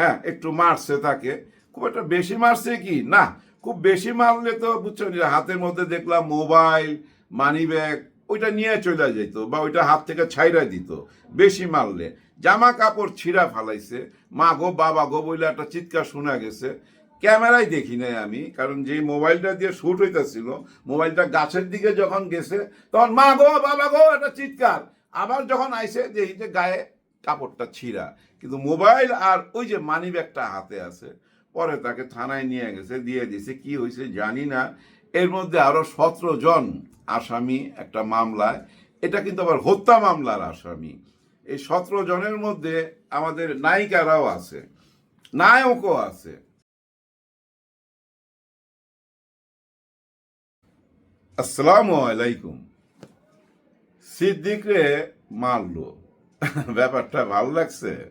হ্যাঁ একটু মারছে তাকে। খুব একটা বেশি মারছে কি? না, খুব বেশি মারলে তো বুঝছ হাতের মধ্যে দেখলাম মোবাইল মানি ব্যাগ ওইটা নিয়ে চলে যেত বা ওইটা হাত থেকে ছাইরা দিত, বেশি মারলে। জামা কাপড় ছিঁড়া ফালাইছে। মা গো, বাবা গো বলে একটা চিৎকার শোনা গেছে। ক্যামেরায় দেখি নাই আমি, কারণ যে মোবাইলটা দিয়ে শ্যুট হইতেছিল, মোবাইলটা গাছের দিকে যখন গেছে, তখন মা গো, বাবা গো, একটা চিৎকার। আবার যখন আইসে যে গায়ে কাপড়টা ছিঁড়া। কিন্তু মোবাইল আর ওই যে মানি ব্যাগটা হাতে আছে, পরে তাকে থানায় নিয়ে গেছে, দিয়ে দিছে কি হয়েছে জানি না। এর মধ্যে আরও সতেরো জন আসামি একটা মামলায়। এটা কিন্তু আবার হত্যা মামলার আসামি। এই সতেরো জনের মধ্যে আমাদের নায়িকারাও আছে, নায়কও আছে। আসসালামু আলাইকুম। সিদ্দিক রে মারলো। ব্যাপারটা ভালো লাগছে?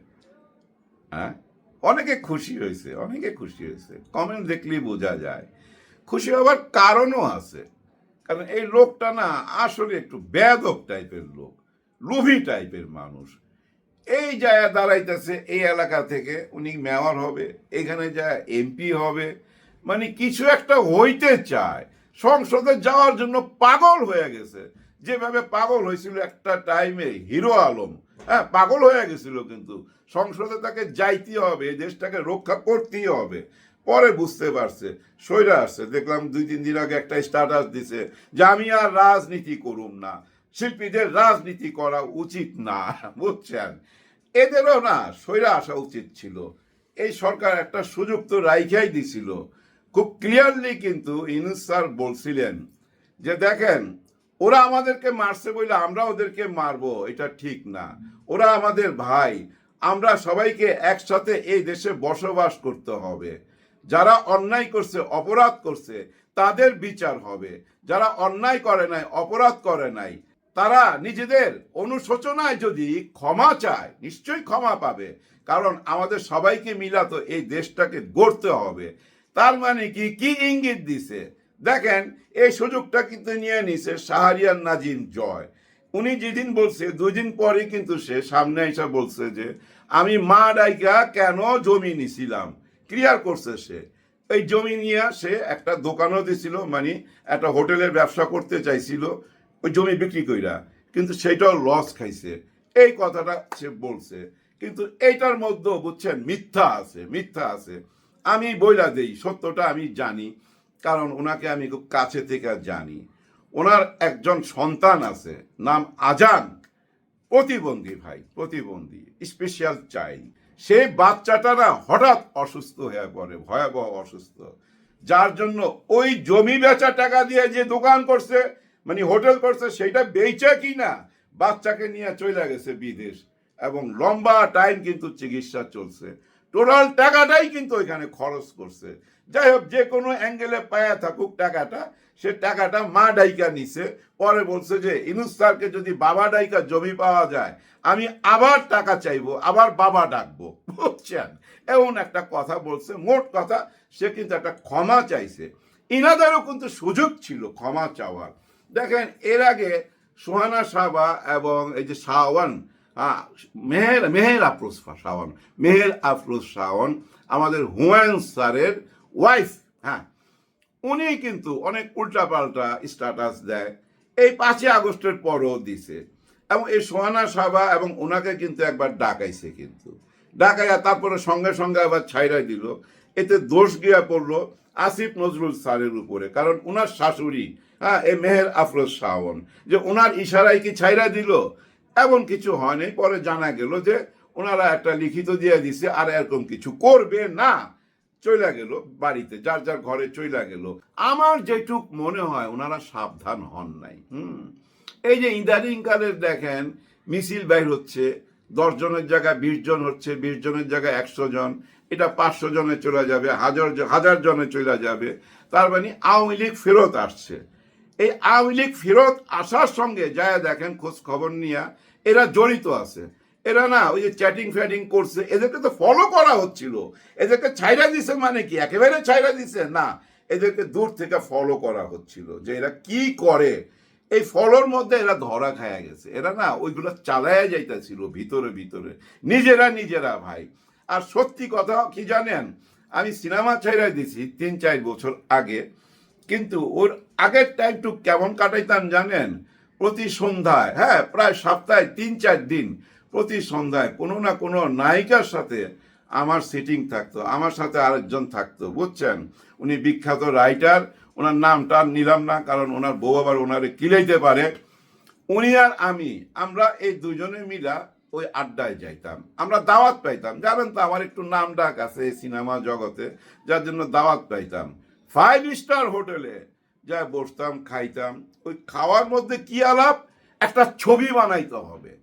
হ্যাঁ? অনেকে খুশি হয়েছে, অনেকে খুশি হয়েছে। কমেন্ট দেখলেই বোঝা যায়। খুশি হওয়ার কারণও আছে। কারণ এই লোকটা না আসলে একটু বেদক টাইপের লোক, লোভী টাইপের মানুষ। এই জায়গা দাঁড়াইতেছে, এই এলাকা থেকে উনি মেয়র হবে, এখানে যায় এমপি হবে। মানে কিছু একটা হইতে চায়। সংসদে যাওয়ার জন্য পাগল হয়ে গেছে। যেভাবে পাগল হয়েছিল একটা টাইমে হিরো আলম হ্যাঁ পাগল হয়ে গেছিল কিন্তু। সংসদে তাকে যাইতে হবে দেশটাকে রক্ষা করতেই হবে। পরে বুঝতে পারছে সৈরা আসছে। দেখলাম দুই, তিন দিন আগে একটা স্ট্যাটাস দিছে যে আমি আর রাজনীতি করুম না। শিল্পীদের রাজনীতি করা উচিত না, বুঝছেন? এদেরও না সৈরা আসা উচিত ছিল। এই সরকার একটা সুযোগ তো রাইখাই দিছিল। খুব ক্লিয়ারলি কিন্তু ইনুস স্যার বলছিলেন যে দেখেন ওরা আমাদেরকে মারছে বলে আমরা ওদেরকে মারবো, এটা ঠিক না। ওরা আমাদের ভাই, আমরা সবাইকে একসাথে এই দেশে বসবাস করতে হবে। যারা অন্যায় করছে, অপরাধ করছে, তাদের বিচার হবে। যারা অন্যায় করে নাই, অপরাধ করে নাই, তারা নিজেদের অনুশোচনায় যদি ক্ষমা চায়, নিশ্চয়ই ক্ষমা পাবে। কারণ আমাদের সবাইকে মিলা তো এই দেশটাকে গড়তে হবে। তার মানে কি? কি ইঙ্গিত দিছে? দেখেন, এই সুযোগটা কিন্তু নিয়ে নিছে শাহরিয়ার নাজিম জয়। উনি যেদিন বলছে দুই দিন পরে কিন্তু সে সামনে এসে বলছে যে, আমি মা ডাইকা কেন জমি নিছিলাম? ক্লিয়ার করছে সে। এই জমি নিয়ে সে একটা দোকানও দিছিল মানে একটা হোটেলের ব্যবসা করতে চাইছিল, ওই জমি বিক্রি কইরা। কিন্তু সেটাও লস খাইছে। এই কথাটা সে বলছে। কিন্তু এইটার মধ্যেও বুঝছেন, মিথ্যা আছে মিথ্যা আছে। আমি বইলা দেই, সত্যটা আমি জানি। কারণ ওনাকে আমি খুব কাছে থেকে জানি। ওনার একজন সন্তান আছে, নাম আজান। প্রতিবন্ধী ভাই, প্রতিবন্ধী স্পেশাল চাইল্ড সেই বাচ্চাটা না হঠাৎ অসুস্থ হয়ে পড়ে, ভয়াবহ অসুস্থ। যার জন্য ওই জমি বেচা টাকা দিয়ে যে দোকান করছে মানে হোটেল করছে সেটা বেচে কি না বাচ্চাকে নিয়ে চলে গেছে বিদেশ। এবং লম্বা টাইম কিন্তু চিকিৎসা চলছে। টোটাল টাকাটাই কিন্তু ওইখানে খরচ করছে। যাই হোক যে কোনো অ্যাঙ্গেলে পায়া থাকুক টাকাটা সে টাকাটা মা ডাইকা নিছে। পরে বলছে যে ইনুস স্যারকে যদি বাবা ডাইকা জমি পাওয়া যায় আমি আবার টাকা চাইব আবার বাবা ডাকবো। বুঝছেন? এমন একটা কথা বলছে মোট কথা সে কিন্তু একটা ক্ষমা চাইছে। ইনাদেরও কিন্তু সুযোগ ছিল ক্ষমা চাওয়ার। দেখেন এর আগে সোহানা সাবা এবং এই যে শাওয়ান আহ, মেহের মেহের আফরোজ শাওয়ান মেহের আফরোজ শাওয়ান আমাদের হুমায়ুন স্যারের ওয়াইফ হ্যাঁ। উনি কিন্তু অনেক উল্টাপাল্টা স্ট্যাটাস দেয়। এই পাঁচই আগস্টের পরও দিছে। এবং এই সোহানা সাবা এবং ওনাকে কিন্তু একবার ডাকাইছে কিন্তু। ডাকাইয়া তারপরে সঙ্গে সঙ্গে আবার ছাইড়াই দিল। এতে দোষ গিয়া পড়ল আসিফ নজরুল স্যারের উপরে। কারণ ওনার শাশুড়ি হ্যাঁ এ মেহের আফরোজ শাওন। যে ওনার ইশারায় কি ছাইড়া দিল? এমন কিছু হয়নি। পরে জানা গেল যে ওনারা একটা লিখিত দিয়ে দিছে, আর এরকম কিছু করবে না। চইলা গেল বাড়িতে, যার যার ঘরে চইলা গেল। আমার যেটুক মনে হয়, ওনারা সাবধান হন নাই, হুম? এই যে ইদানিং কালের দেখেন, মিছিল বাইর হচ্ছে, দশ জনের জায়গায় বিশ জন হচ্ছে, বিশ জনের জায়গায় একশো জন, এটা পাঁচশো জনে চলে যাবে, হাজার হাজার জনে চলে যাবে। তার মানে আওয়ামী লীগ ফেরত আসছে। এই আওয়ামী লীগ ফেরত আসার সঙ্গে যা দেখেন, খোঁজ খবর নিয়ে এরা জড়িত আছে। এরা না ওই যে চ্যাটিং ফ্যাটিং করছে, এদেরকে তো ফলো করা হচ্ছিল। এদেরকে ছাইরা দিছে মানে কি? একেবারে ছাইরা দিছে? না, এদেরকে দূর থেকে ফলো করা হচ্ছিল যে এরা কি করে। এই ফলোর মধ্যে এরা ধরা খায়া গেছে। এরা না ওইগুলো চালায়া যাইতেছিল ভিতরে ভিতরে। নিজেরা নিজেরা ভাই। আর সত্যি কথা কি জানেন? আমি সিনেমা ছেড়ে দিছি তিন, চার বছর আগে। কিন্তু ওর আগের টাইমটুক কেমন কাটাইতাম জানেন? প্রতি সন্ধ্যায় হ্যাঁ প্রায় সপ্তাহে তিন চার দিন প্রতি সন্ধ্যায় কোনো না কোনো নায়িকার সাথে আমার সিটিং থাকতো, আমার সাথে আরেকজন থাকতো, বুঝছেন? উনি বিখ্যাত রাইটার ওনার নামটা নিলাম না, কারণ ওনার বউ আবার ওনারে কিলাইতে পারে। উনি আর আমি, আমরা এই দুজনে মিলা ওই আড্ডায় যাইতাম। আমরা দাওয়াত পাইতাম। জানেন তো আমার একটু নাম ডাক আছে এই সিনেমা জগতে, যার জন্য দাওয়াত পাইতাম। ফাইভ স্টার হোটেলে যা বসতাম, খাইতাম। ওই খাওয়ার মধ্যে কি আলাপ? একটা ছবি বানাইতে হবে।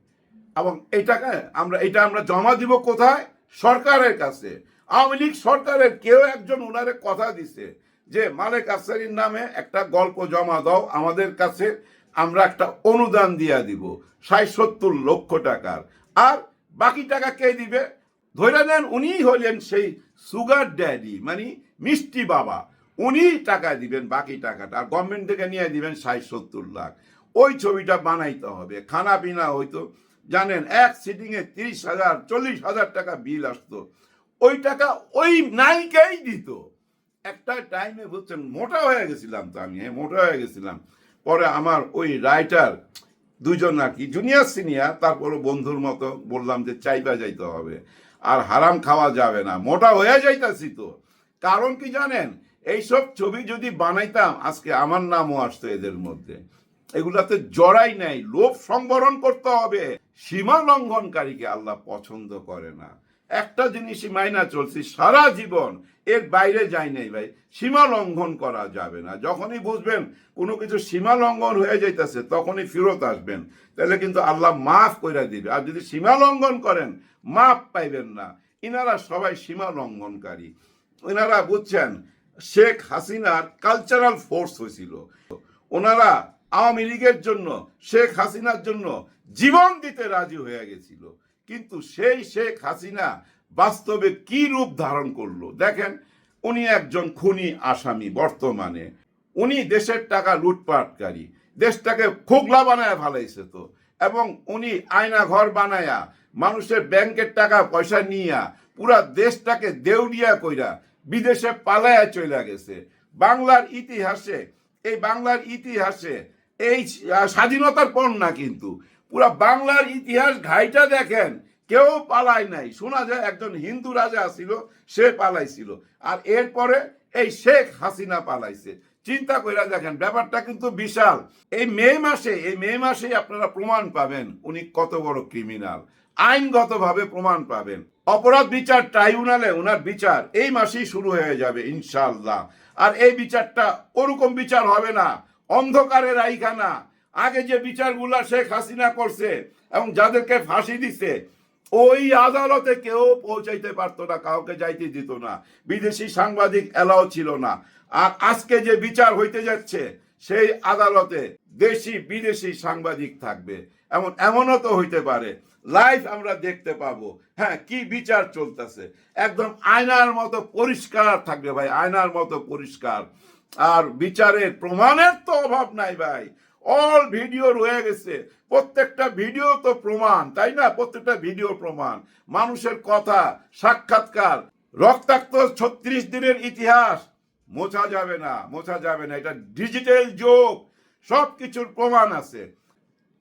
এবং এটাকে আমরা, এটা আমরা জমা দিব কোথায়? সরকারের কাছে। আওয়ামী লীগ সরকারের কেউ একজন ওনারে কথা দিছে যে, মালেক আফসারির নামে একটা গল্প জমা দাও, আমাদের কাছে আমরা একটা অনুদান দিয়া দিব, ষাট সত্তর লক্ষ টাকার। আর বাকি টাকা কে দিবে? ধরে নেন, উনিই হলেন সেই সুগার ড্যাডি মানে মিষ্টি বাবা। উনি টাকা দিবেন, বাকি টাকাটা, আর গভর্নমেন্ট থেকে নিয়ে দিবেন ষাট, সত্তর লাখ। ওই ছবিটা বানাইতে হবে। খানা পিনা হইতো। জানেন, এক সিটিংয়ে তিরিশ হাজার, চল্লিশ হাজার টাকা বিল আসতো। ওই টাকা ওই নায়িকাই দিত। একটা টাইমে বুঝছেন, মোটা হয়ে গেছিলাম তো আমি হ্যাঁ মোটা হয়ে গেছিলাম। পরে আমার ওই রাইটার দুজন আর কি জুনিয়র সিনিয়র তারপরে বন্ধুর মতো বললাম যে চাইবা যাইতে হবে। আর হারাম খাওয়া যাবে না। মোটা হয়ে যাইতাছি তো। কারণ কি জানেন এইসব ছবি যদি বানাইতাম, আজকে আমার নামও আসতো এদের মধ্যে। এগুলাতে জড়াই নাই, লোভ সংবরণ করতে হবে। সীমা লঙ্ঘনকারীকে আল্লাহ পছন্দ করে না। একটা জিনিসই মাইনা চলছি, সারা জীবন এর বাইরে যাই নাই ভাই। সীমা লঙ্ঘন করা যাবে না। যখনই বুঝবেন কোনো কিছু সীমা লঙ্ঘন হয়ে যাইতেছে, তখনই ফেরত আসবেন। তাহলে কিন্তু আল্লাহ মাফ করে দিবে। আর যদি সীমা লঙ্ঘন করেন, মাফ পাইবেন না। ইনারা সবাই সীমা লঙ্ঘনকারী। ওনারা বুঝছেন শেখ হাসিনার কালচারাল ফোর্স হয়েছিল। ওনারা আওয়ামী লীগের জন্য, শেখ হাসিনার জন্য জীবন দিতে রাজি হয়ে গেছিল। কিন্তু সেই শেখ হাসিনা বাস্তবে কি রূপ ধারণ করল? দেখেন, উনি একজন খুনি আসামি বর্তমানে। উনি দেশের টাকা লুটপাটকারী, দেশটাকে খোগলা বানায় ভালাইছে তো। এবং উনি আয়না ঘর বানায়া, মানুষের ব্যাংকের টাকা পয়সা নিয়া, পুরা দেশটাকে দেউলিয়া কইরা বিদেশে পালায়া চলে গেছে। বাংলার ইতিহাসে, এই বাংলার ইতিহাসে এই স্বাধীনতার পর না কিন্তু। পুরা বাংলার ইতিহাস ঘাইটা দেখেন, কেউ পালায় নাই। শোনা যায় একজন হিন্দু রাজা ছিল সে পালাইছিল। আর এরপরে এই শেখ হাসিনা পালাইছে। চিন্তা কইরা দেখেন, ব্যাপারটা কিন্তু বিশাল। এই মে মাসে, এই মে মাসেই আপনারা প্রমাণ পাবেন উনি কত বড় ক্রিমিনাল। আইনগতভাবে প্রমাণ পাবেন। অপরাধ বিচার ট্রাইব্যুনালে ওনার বিচার এই মাসেই শুরু হয়ে যাবে ইনশাল্লাহ আর এই বিচারটা ওরকম বিচার হবে না অন্ধকারের আইখানা আগে যে বিচারগুলা শেখ হাসিনা করছে এবং যাদেরকে ফাঁসি দিছে, ওই আদালতে কেউ পৌঁছাইতে পারতো না, কাউকে যাইতে দিত না। বিদেশি সাংবাদিক এলাও ছিল না। আর আজকে যে বিচার হইতে যাচ্ছে সেই আদালতে দেশি বিদেশি সাংবাদিক থাকবে। এমন, এমনও তো হইতে পারে। লাইভ আমরা দেখতে পাবো। হ্যাঁ কি বিচার চলতেছে? একদম আয়নার মতো পরিষ্কার থাকবে ভাই, আয়নার মতো পরিষ্কার। আর বিচারের প্রমাণের তো অভাব নাই ভাই। অল ভিডিও রয়ে গেছে। প্রত্যেকটা ভিডিও তো প্রমাণ, তাই না? প্রত্যেকটা ভিডিও প্রমাণ। মানুষের কথা সাক্ষাৎকার। রক্তাক্ত ছত্রিশ দিনের ইতিহাস। মোছা যাবে না, মোছা যাবে না, এটা ডিজিটাল যুগ সব কিছুর প্রমাণ আছে।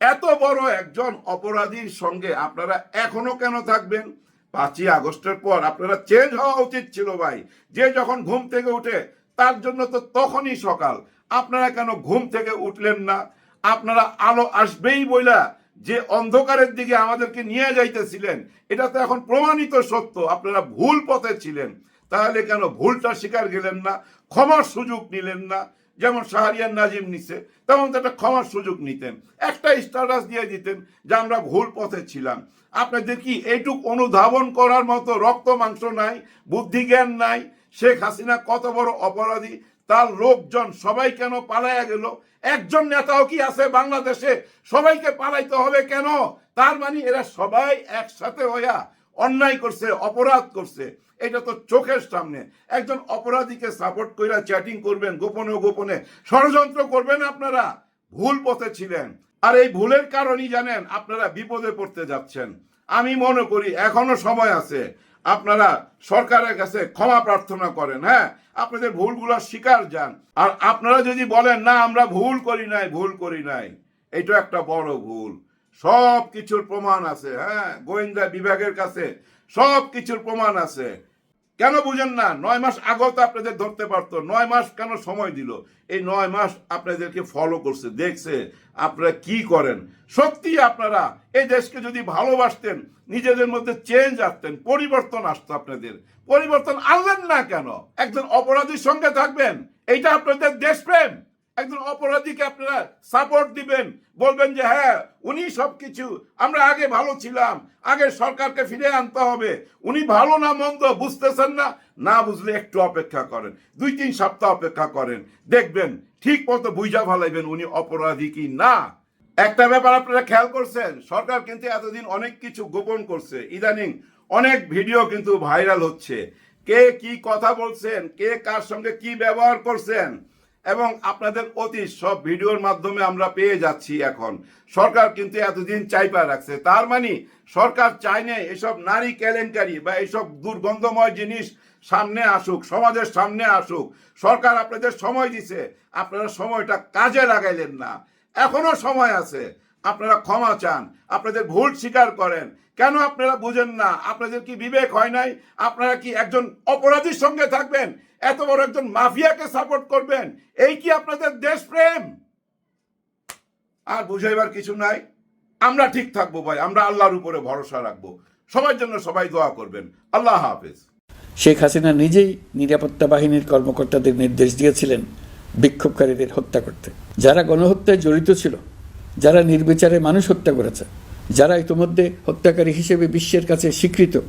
এত বড় একজন অপরাধীর সঙ্গে আপনারা এখনও কেন থাকবেন? পাঁচই আগস্টের পর আপনারা চেঞ্জ হওয়া উচিত ছিল ভাই। যে যখন ঘুম থেকে উঠে, তার জন্য তো তখনই সকাল। আপনারা কেন ঘুম থেকে উঠলেন না? আপনারা আলো আসবেই বইলা যে অন্ধকারের দিকে আমাদেরকে নিয়ে যাইতেছিলেন, এটা তো এখন প্রমাণিত সত্য। আপনারা ভুল পথে ছিলেন। তাহলে কেন ভুলটা স্বীকার গেলেন না? ক্ষমার সুযোগ নিলেন না? যেমন শাহরিয়ার নাজিম নিছে, তেমন তো একটা ক্ষমার সুযোগ নিতেন। একটা স্ট্যাটাস দিয়ে দিতেন যে আমরা ভুল পথে ছিলাম। আপনাদের কি এইটুক অনুধাবন করার মতো রক্ত মাংস নাই, বুদ্ধি জ্ঞান নাই? শেখ হাসিনা কত বড় অপরাধী, তার লোকজন সবাই কেন পালাইয়া গেল? একজন নেতাও কি আছে বাংলাদেশে? সবাইকে পালাইতে হবে কেন? তার মানে এরা সবাই একসাথে হইয়া অন্যায় করছে, অপরাধ করছে। এটা তো চোখের সামনে। একজন অপরাধীকে সাপোর্ট কইরা চ্যাটিং করবেন, গোপনে গোপনে। ষড়যন্ত্র করবেন আপনারা। ভুল পথে ছিলেন। আর এই ভুলের কারণেই জানেন, আপনারা বিপদে পড়তে যাচ্ছেন। আমি মনে করি এখনও সময় আছে। আপনারা সরকারের কাছে ক্ষমা প্রার্থনা করেন হ্যাঁ? আপনাদের ভুলগুলো স্বীকার যান। আর আপনারা যদি বলেন, না, আমরা ভুল করি নাই, ভুল করি নাই। এটা একটা বড় ভুল। সব কিছুর প্রমাণ আছে হ্যাঁ? গোয়েন্দা বিভাগের কাছে সব কিছুর প্রমাণ আছে। কেন বুঝেন না, নয় মাস আগেও তো আপনাদের ধরতে পারতো, নয় মাস কেন সময় দিল? এই নয় মাস আপনাদেরকে ফলো করছে, দেখছে, আপনারা কি করেন? সত্যি আপনারা এই দেশকে যদি ভালোবাসতেন, নিজেদের মধ্যে চেঞ্জ আসতেন, পরিবর্তন আসতো আপনাদের। পরিবর্তন আনলেন না কেন? একজন অপরাধীর সঙ্গে থাকবেন, এইটা আপনাদের দেশপ্রেম। একজন অপরাধীকে আপনারা সাপোর্ট দিবেন। বলবেন যে হ্যাঁ উনি সবকিছু, আমরা আগে ভালো ছিলাম, আগে সরকারকে ফিরে আনতে হবে। উনি ভালো না মন্দ বুঝতেছেন না না বুঝলে একটু অপেক্ষা করেন, দুই তিন সপ্তাহ অপেক্ষা করেন। দেখবেন, ঠিক মতো বুঝা ভালাইবেন উনি অপরাধী কি না। একটা ব্যাপার আপনারা খেয়াল করছেন, সরকার কিন্তু এতদিন অনেক কিছু গোপন করছে। ইদানিং অনেক ভিডিও কিন্তু ভাইরাল হচ্ছে। কে কি কথা বলছেন, কে কার সঙ্গে কি ব্যবহার করছেন এবং আপনাদের অতি সব ভিডিওর মাধ্যমে আমরা পেয়ে যাচ্ছি এখন। সরকার কিন্তু এতদিন চাইপা রাখছে। তার মানে সরকার চায় না এসব নারী কেলেঙ্কারি বা এসব দুর্গন্ধময় জিনিস সামনে আসুক, সমাজের সামনে আসুক। সরকার আপনাদের সময় দিছে। আপনারা সময়টা কাজে লাগাইলেন না। এখনও সময় আছে। আপনারা ক্ষমা চান, আপনাদের ভুল স্বীকার করেন। কেন আপনারা বুঝেন না? আপনাদের কি বিবেক হয় নাই? আপনারা কি একজন অপরাধীর সঙ্গে থাকবেন? এত বড় একজন মাফিয়াকে সাপোর্ট করবেন? এই কি আপনাদের দেশপ্রেম? আর বুঝাইবার কিছু নাই। আমরা ঠিক থাকব ভাই, আমরা আল্লাহর উপরে ভরসা রাখব। সবার জন্য সবাই দোয়া করবেন। আল্লাহ হাফেজ। শেখ হাসিনা নিজেই নিরাপত্তা বাহিনীর কর্মকর্তাদের নির্দেশ দিয়েছিলেন বিক্ষোভকারীদের হত্যা করতে। যারা গণহত্যায় জড়িত ছিল যারা নির্বিচারে মানুষ হত্যা করেছে, যারা ইতোমধ্যে হত্যাকারী হিসেবে বিশ্বের কাছে স্বীকৃত,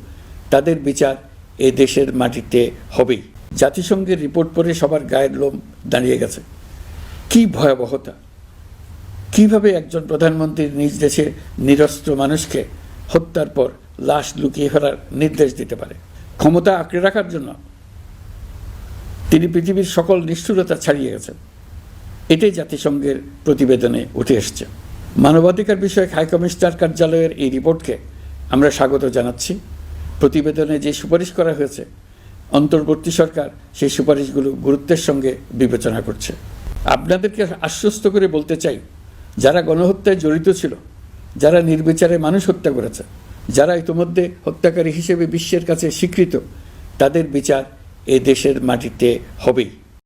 তাদের বিচার এ দেশের মাটিতে হবেই। জাতিসংঘের রিপোর্ট পড়ে সবার গায়ের লোম দাঁড়িয়ে গেছে। কি ভয়াবহতা! কীভাবে একজন প্রধানমন্ত্রী নিজ দেশে নিরস্ত্র মানুষকে হত্যার পর লাশ লুকিয়ে ফেলার নির্দেশ দিতে পারে? ক্ষমতা আঁকড়ে রাখার জন্য তিনি পৃথিবীর সকল নিষ্ঠুরতা ছাড়িয়ে গেছেন। এটাই জাতিসংঘের প্রতিবেদনে উঠে এসছে। মানবাধিকার বিষয়ক হাইকমিশনার কার্যালয়ের এই রিপোর্টকে আমরা স্বাগত জানাচ্ছি। প্রতিবেদনে যে সুপারিশ করা হয়েছে, অন্তর্বর্তী সরকার সেই সুপারিশগুলো গুরুত্বের সঙ্গে বিবেচনা করছে। আপনাদেরকে আশ্বস্ত করে বলতে চাই, যারা গণহত্যায় জড়িত ছিল, যারা নির্বিচারে মানুষ হত্যা করেছে, যারা ইতোমধ্যে হত্যাকারী হিসেবে বিশ্বের কাছে স্বীকৃত, তাদের বিচার এ দেশের মাটিতে হবেই।